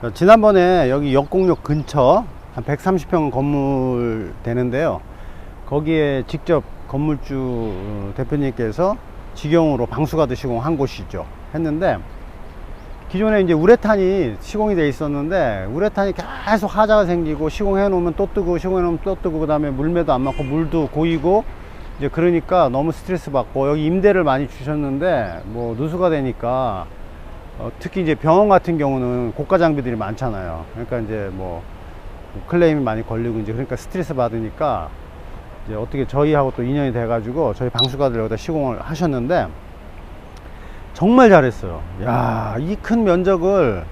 자, 지난번에 여기 역공역 근처 한 130평 건물 되는데요. 거기에 직접 건물주 어, 대표님께서 직영으로 방수가드 시공한 곳이죠. 했는데 기존에 이제 우레탄이 시공이 돼 있었는데 우레탄이 계속 하자가 생기고 시공해 놓으면 또 뜨고 시공해 놓으면 또 뜨고 그다음에 물매도 안 맞고 물도 고이고 이제 그러니까 너무 스트레스 받고 여기 임대를 많이 주셨는데 뭐 누수가 되니까 어, 특히 이제 병원 같은 경우는 고가 장비들이 많잖아요. 그러니까 이제 뭐 클레임이 많이 걸리고 이제 그러니까 스트레스 받으니까 이제 어떻게 저희하고 또 인연이 돼가지고 저희 방수가들 여기다 시공을 하셨는데 정말 잘했어요. 야, 이 큰 면적을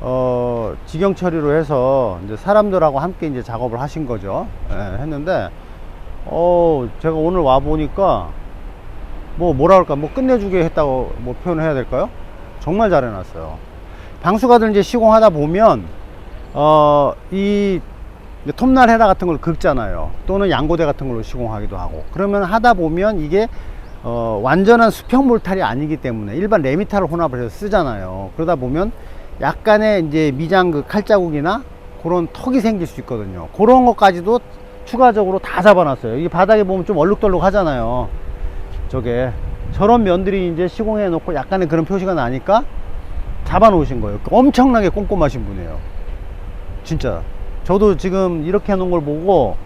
어, 직영 처리로 해서 이제 사람들하고 함께 이제 작업을 하신 거죠. 예, 했는데 어, 제가 오늘 와 보니까 뭐 뭐라 할까 뭐 끝내주게 했다고 뭐 표현을 해야 될까요? 정말 잘 해놨어요. 방수가들 이제 시공하다 보면 어 이 톱날 헤라 같은 걸 긁잖아요. 또는 양고대 같은 걸로 시공하기도 하고. 그러면 하다 보면 이게 어, 완전한 수평 몰탈이 아니기 때문에 일반 레미탈을 혼합을 해서 쓰잖아요. 그러다 보면 약간의 이제 미장 그 칼자국이나 그런 턱이 생길 수 있거든요. 그런 것까지도 추가적으로 다 잡아놨어요. 이 바닥에 보면 좀 얼룩덜룩 하잖아요. 저게 저런 면들이 이제 시공해 놓고 약간의 그런 표시가 나니까 잡아 놓으신 거예요. 엄청나게 꼼꼼하신 분이에요. 진짜. 저도 지금 이렇게 해 놓은 걸 보고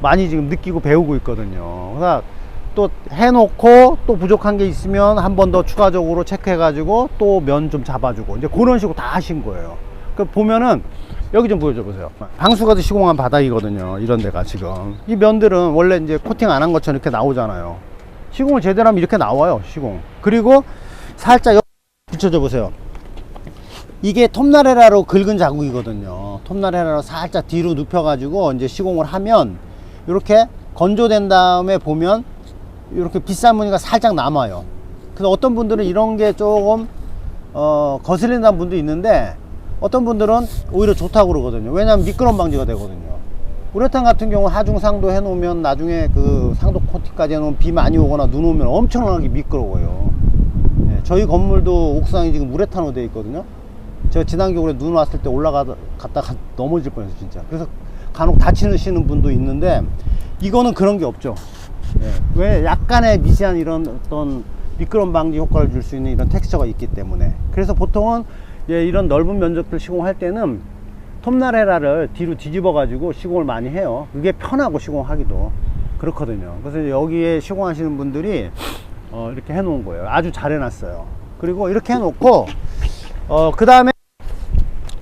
많이 지금 느끼고 배우고 있거든요. 그러니까 또 해놓고 또 부족한 게 있으면 한 번 더 추가적으로 체크해 가지고 또 면 좀 잡아주고 이제 그런 식으로 다 하신 거예요. 그 보면은 여기 좀 보여줘 보세요. 방수가도 시공한 바닥이거든요. 이런 데가 지금 이 면들은 원래 이제 코팅 안 한 것처럼 이렇게 나오잖아요. 시공을 제대로 하면 이렇게 나와요. 시공. 그리고 살짝 옆 붙여줘 보세요. 이게 톱나레라로 긁은 자국이거든요. 톱나레라로 살짝 뒤로 눕혀 가지고 이제 시공을 하면 이렇게 건조된 다음에 보면 이렇게 비싼 무늬가 살짝 남아요. 그래서 어떤 분들은 이런 게 조금 어, 거슬린다는 분도 있는데 어떤 분들은 오히려 좋다고 그러거든요. 왜냐하면 미끄럼 방지가 되거든요. 우레탄 같은 경우 하중 상도 해놓으면 나중에 그 상도 코팅까지 해놓으면 비 많이 오거나 눈 오면 엄청나게 미끄러워요. 네, 저희 건물도 옥상이 지금 우레탄으로 되어 있거든요. 제가 지난 겨울에 눈 왔을 때 올라갔다가 넘어질 뻔했어요, 진짜. 그래서 간혹 다치시는 분도 있는데 이거는 그런 게 없죠. 예, 왜 약간의 미세한 이런 어떤 미끄럼 방지 효과를 줄 수 있는 이런 텍스처가 있기 때문에 그래서 보통은 예, 이런 넓은 면적들 시공할 때는 톱나레라를 뒤로 뒤집어 가지고 시공을 많이 해요. 그게 편하고 시공하기도 그렇거든요. 그래서 여기에 시공하시는 분들이 어, 이렇게 해 놓은 거예요. 아주 잘 해놨어요. 그리고 이렇게 해 놓고 어, 그 다음에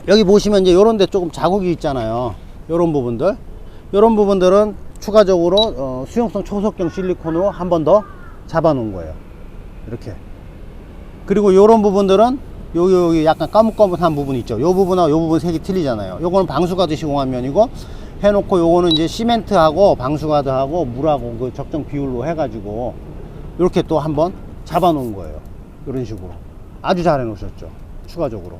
여기 보시면 이제 요런 데 조금 자국이 있잖아요. 요런 부분들. 요런 부분들은 추가적으로 어, 수용성 초석경 실리콘으로 한 번 더 잡아 놓은 거예요. 이렇게. 그리고 요런 부분들은 요, 요, 요 약간 까뭇까뭇한 부분 있죠. 요 부분하고 요 부분 색이 틀리잖아요. 요거는 방수가드 시공한 면이고 해놓고 요거는 이제 시멘트하고 방수가드하고 물하고 그 적정 비율로 해가지고 이렇게 또 한번 잡아 놓은 거예요. 이런 식으로. 아주 잘 해놓으셨죠. 추가적으로.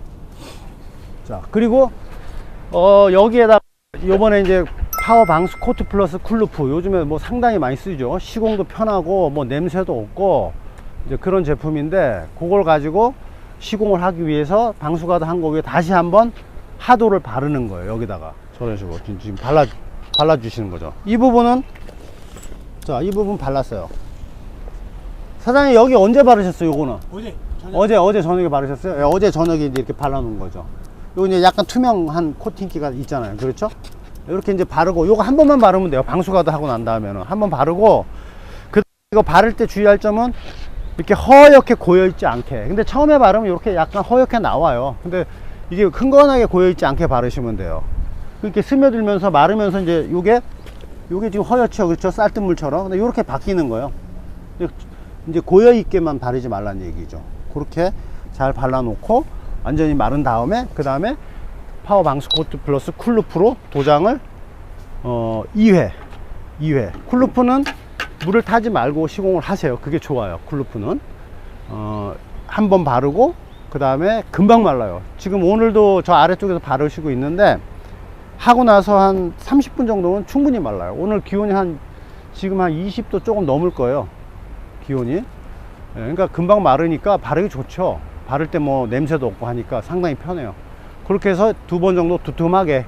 자 그리고 어 여기에다 요번에 이제 파워 방수 코트 플러스 쿨루프. 요즘에 뭐 상당히 많이 쓰죠. 시공도 편하고 뭐 냄새도 없고 이제 그런 제품인데 그걸 가지고 시공을 하기 위해서 방수가드 한 거 위에 다시 한번 하도를 바르는 거예요 여기다가 저런 식으로 지금 발라 발라 주시는 거죠 이 부분은 자 이 부분 발랐어요 사장님 여기 언제 바르셨어요 요거는 어제 어제 어제 저녁에 바르셨어요? 예, 어제 저녁에 이제 이렇게 발라놓은 거죠. 요 이제 약간 투명한 코팅기가 있잖아요. 그렇죠? 이렇게 이제 바르고 요거 한 번만 바르면 돼요. 방수가드 하고 난 다음에는 한 번 바르고 그 이거 바를 때 주의할 점은 이렇게 허옇게 고여 있지 않게. 근데 처음에 바르면 이렇게 약간 허옇게 나와요. 근데 이게 흥건하게 고여 있지 않게 바르시면 돼요. 이렇게 스며들면서 마르면서 이제 요게 요게 지금 허옇죠, 그렇죠? 쌀뜨물처럼. 근데 이렇게 바뀌는 거예요. 이제 고여 있게만 바르지 말라는 얘기죠. 그렇게 잘 발라놓고 완전히 마른 다음에 그 다음에 파워 방수 코트 플러스 쿨루프로 도장을 어 2회 2회 쿨루프는 물을 타지 말고 시공을 하세요. 그게 좋아요. 쿨루프는 어 한 번 바르고 그 다음에 금방 말라요. 지금 오늘도 저 아래쪽에서 바르시고 있는데 하고 나서 한 30분 정도면 충분히 말라요. 오늘 기온이 한 지금 한 20도 조금 넘을 거예요. 기온이. 예, 그러니까 금방 마르니까 바르기 좋죠. 바를 때 뭐 냄새도 없고 하니까 상당히 편해요. 그렇게 해서 두 번 정도 두툼하게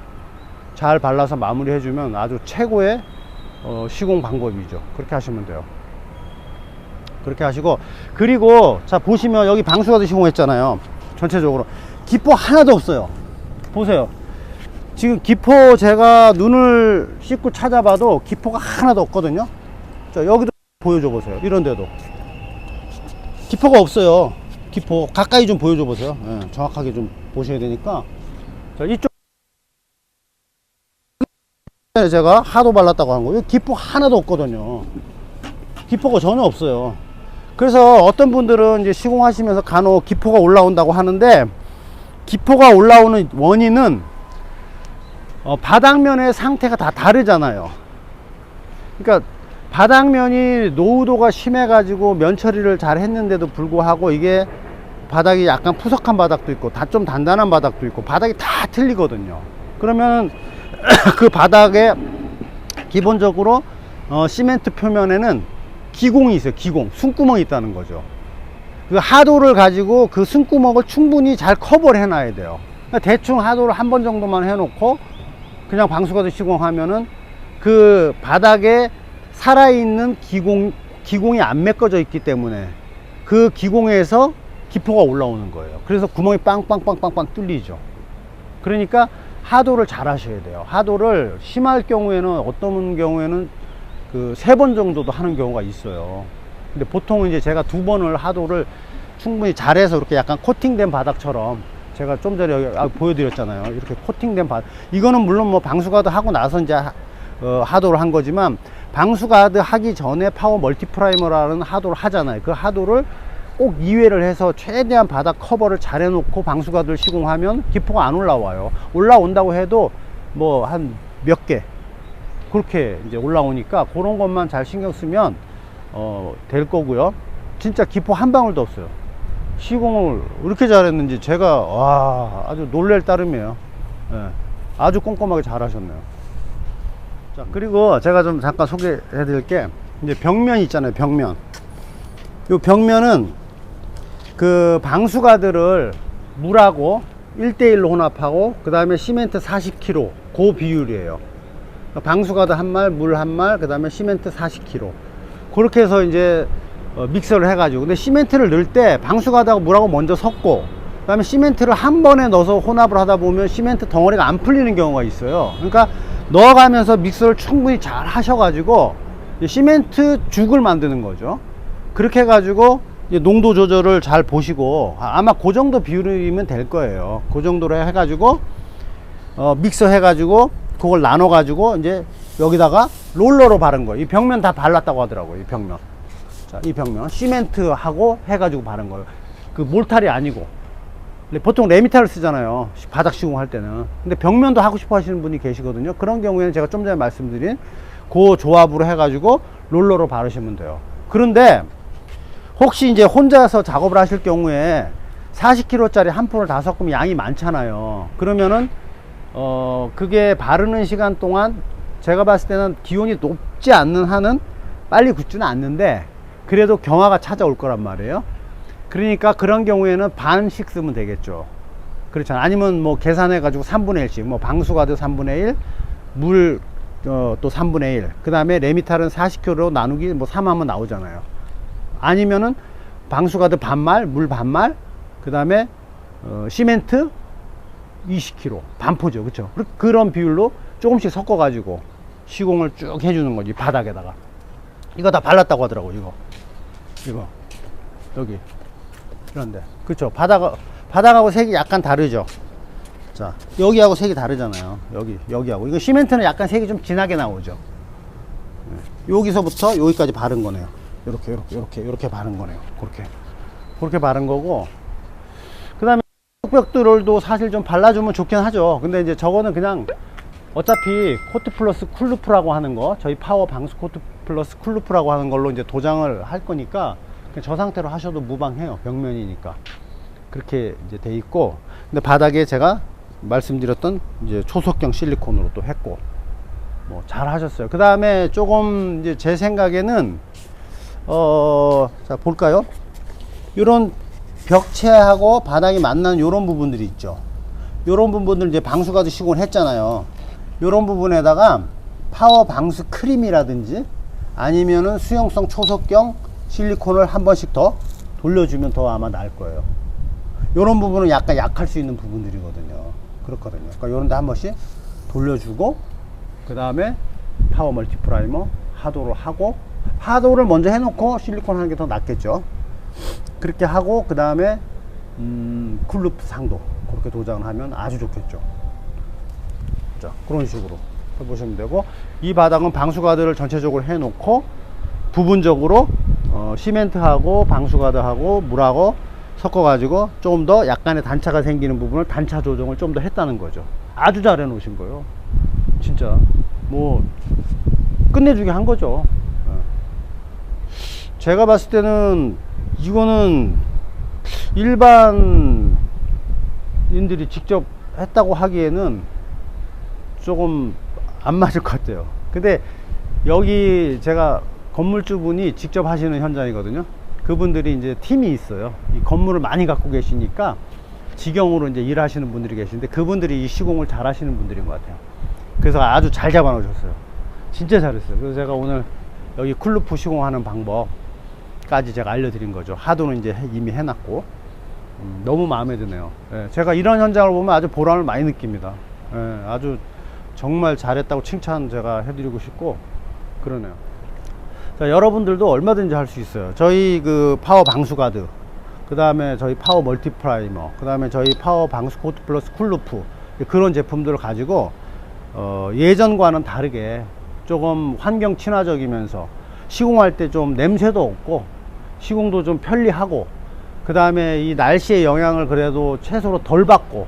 잘 발라서 마무리 해주면 아주 최고의 어, 시공 방법이죠. 그렇게 하시면 돼요. 그렇게 하시고 그리고 자 보시면 여기 방수가드 시공했잖아요. 전체적으로 기포 하나도 없어요. 보세요. 지금 기포 제가 눈을 씻고 찾아봐도 기포가 하나도 없거든요. 자 여기도 보여줘 보세요. 이런 데도 기포가 없어요. 기포 가까이 좀 보여줘 보세요. 예, 정확하게 좀 보셔야 되니까 자 이쪽 제가 하도 발랐다고 한 거예요. 기포 하나도 없거든요. 기포가 전혀 없어요. 그래서 어떤 분들은 이제 시공하시면서 간혹 기포가 올라온다고 하는데 기포가 올라오는 원인은 어, 바닥면의 상태가 다 다르잖아요. 그러니까 바닥면이 노후도가 심해가지고 면 처리를 잘 했는데도 불구하고 이게 바닥이 약간 푸석한 바닥도 있고 다 좀 단단한 바닥도 있고 바닥이 다 틀리거든요. 그러면 그 바닥에 기본적으로 어, 시멘트 표면에는 기공이 있어요. 기공, 숨구멍이 있다는 거죠. 그 하도를 가지고 그 숨구멍을 충분히 잘 커버를 해놔야 돼요. 그러니까 대충 하도를 한 번 정도만 해놓고 그냥 방수가드 시공하면은 그 바닥에 살아있는 기공, 기공이 안 메꿔져 있기 때문에 그 기공에서 기포가 올라오는 거예요. 그래서 구멍이 빵빵빵빵빵 뚫리죠. 그러니까 하도를 잘 하셔야 돼요. 하도를 심할 경우에는 어떤 경우에는 그 세 번 정도도 하는 경우가 있어요. 근데 보통은 이제 제가 두 번을 하도를 충분히 잘해서 이렇게 약간 코팅된 바닥처럼 제가 좀 전에 아, 보여드렸잖아요. 이렇게 코팅된 바닥. 이거는 물론 뭐 방수가드 하고 나서 이제 하, 어, 하도를 한 거지만 방수가드 하기 전에 파워 멀티프라이머라는 하도를 하잖아요. 그 하도를 꼭 2회를 해서 최대한 바닥 커버를 잘 해놓고 방수가드를 시공하면 기포가 안 올라와요. 올라온다고 해도 뭐 한 몇 개. 그렇게 이제 올라오니까 그런 것만 잘 신경 쓰면 어, 될 거고요. 진짜 기포 한 방울도 없어요. 시공을 이렇게 잘했는지 제가 와 아주 놀랄 따름이에요. 예, 아주 꼼꼼하게 잘 하셨네요. 자 그리고 제가 좀 잠깐 소개해 드릴 게 이제 벽면 있잖아요 벽면 이 벽면은 그 방수가드를 물하고 1대1로 혼합하고 그 다음에 시멘트 40kg 그 비율이에요. 방수가드 한 말, 물 한 말, 그 다음에 시멘트 40kg 그렇게 해서 이제 어, 믹서를 해가지고. 근데 시멘트를 넣을 때 방수가드하고 물하고 먼저 섞고 그 다음에 시멘트를 한 번에 넣어서 혼합을 하다 보면 시멘트 덩어리가 안 풀리는 경우가 있어요. 그러니까 넣어가면서 믹서를 충분히 잘 하셔가지고 시멘트 죽을 만드는 거죠. 그렇게 해가지고 농도 조절을 잘 보시고 아, 아마 그 정도 비율이면 될 거예요 그 정도로 해가지고 어, 믹서 해가지고 그걸 나눠 가지고 이제 여기다가 롤러로 바른 거예요 이 벽면 다 발랐다고 하더라고요 이 벽면 자, 이 벽면 시멘트하고 해가지고 바른 거예요. 그 몰탈이 아니고. 보통 레미탈을 쓰잖아요. 시- 바닥 시공할 때는. 근데 벽면도 하고 싶어 하시는 분이 계시거든요. 그런 경우에는 제가 좀 전에 말씀드린 그 조합으로 해가지고 롤러로 바르시면 돼요. 그런데 혹시 이제 혼자서 작업을 하실 경우에 40kg짜리 한 푼을 다 섞으면 양이 많잖아요. 그러면은 어 그게 바르는 시간 동안 제가 봤을 때는 기온이 높지 않는 한은 빨리 굳지는 않는데 그래도 경화가 찾아올 거란 말이에요. 그러니까 그런 경우에는 반씩 쓰면 되겠죠. 그렇잖아. 아니면 뭐 계산해 가지고 3분의 1씩 뭐 방수가드 3분의 1, 물 어, 또 3분의 1. 그 다음에 레미탈은 40kg로 나누기 뭐 3하면 나오잖아요. 아니면은 방수가드 반말, 물 반말, 그 다음에 어, 시멘트 20kg 반포죠. 그렇죠? 그런 비율로 조금씩 섞어 가지고 시공을 쭉 해주는 거지 바닥에다가. 이거 다 발랐다고 하더라고 이거. 이거. 여기. 이런데. 그쵸 바닥 바닥하고 색이 약간 다르죠. 자 여기하고 색이 다르잖아요. 여기 여기하고. 이거 시멘트는 약간 색이 좀 진하게 나오죠. 네. 여기서부터 여기까지 바른 거네요 이렇게 이렇게 이렇게 이렇게 바른 거네요. 그렇게. 그렇게 바른 거고. 그 다음에 벽들도 사실 좀 발라주면 좋긴 하죠. 근데 이제 저거는 그냥 어차피 코트 플러스 쿨루프라고 하는 거 저희 파워 방수 코트 플러스 쿨루프라고 하는 걸로 이제 도장을 할 거니까 저 상태로 하셔도 무방해요. 벽면이니까. 그렇게 이제 돼 있고. 근데 바닥에 제가 말씀드렸던 이제 초속경 실리콘으로 또 했고. 뭐 잘 하셨어요. 그 다음에 조금 이제 제 생각에는 어 자 볼까요 이런 벽체하고 바닥이 만나는 이런 부분들이 있죠 요런 부분들 이제 방수가드 시공을 했잖아요. 요런 부분에다가 파워 방수 크림이라든지 아니면은 수용성 초석경 실리콘을 한 번씩 더 돌려주면 더 아마 나을 거예요. 요런 부분은 약간 약할 수 있는 부분들이거든요. 그렇거든요. 그러니까 요런 데 한 번씩 돌려주고 그 다음에 파워 멀티프라이머 하도를 하고 하도를 먼저 해놓고 실리콘 하는 게 더 낫겠죠. 그렇게 하고 그 다음에 음, 쿨루프 상도 그렇게 도장을 하면 아주 좋겠죠. 자 그런 식으로 해보시면 되고 이 바닥은 방수가드를 전체적으로 해놓고 부분적으로 어, 시멘트하고 방수가드하고 물하고 섞어가지고 좀 더 약간의 단차가 생기는 부분을 단차 조정을 좀 더 했다는 거죠. 아주 잘 해놓으신 거예요. 진짜 뭐 끝내주게 한 거죠. 어. 제가 봤을 때는 이거는 일반인들이 직접 했다고 하기에는 조금 안 맞을 것 같아요. 근데 여기 제가 건물주분이 직접 하시는 현장이거든요. 그분들이 이제 팀이 있어요. 이 건물을 많이 갖고 계시니까 직영으로 이제 일하시는 분들이 계시는데 그분들이 이 시공을 잘 하시는 분들인 것 같아요. 그래서 아주 잘 잡아 놓으셨어요. 진짜 잘했어요. 그래서 제가 오늘 여기 쿨루프 시공하는 방법 까지 제가 알려드린 거죠. 하도는 이제 해- 이미 해놨고. 음, 너무 마음에 드네요. 예, 제가 이런 현장을 보면 아주 보람을 많이 느낍니다. 예, 아주 정말 잘했다고 칭찬 제가 해드리고 싶고 그러네요. 자, 여러분들도 얼마든지 할 수 있어요. 저희 그 파워 방수 가드, 그 다음에 저희 파워 멀티프라이머, 그 다음에 저희 파워 방수 코트 플러스 쿨루프 그런 제품들을 가지고 어, 예전과는 다르게 조금 환경 친화적이면서 시공할 때 좀 냄새도 없고 시공도 좀 편리하고 그 다음에 이 날씨의 영향을 그래도 최소로 덜 받고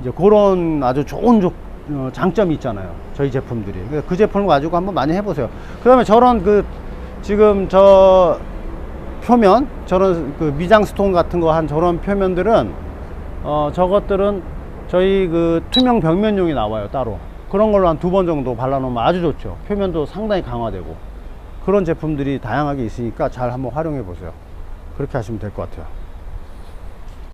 이제 그런 아주 좋은 조- 어, 장점이 있잖아요. 저희 제품들이. 그 제품을 가지고 한번 많이 해보세요. 그 다음에 저런 그 지금 저 표면, 저런 그 미장 스톤 같은 거 한 저런 표면들은 어, 저것들은 저희 그 투명 벽면용이 나와요. 따로. 그런 걸로 한 두 번 정도 발라놓으면 아주 좋죠. 표면도 상당히 강화되고. 그런 제품들이 다양하게 있으니까 잘 한번 활용해 보세요. 그렇게 하시면 될 것 같아요.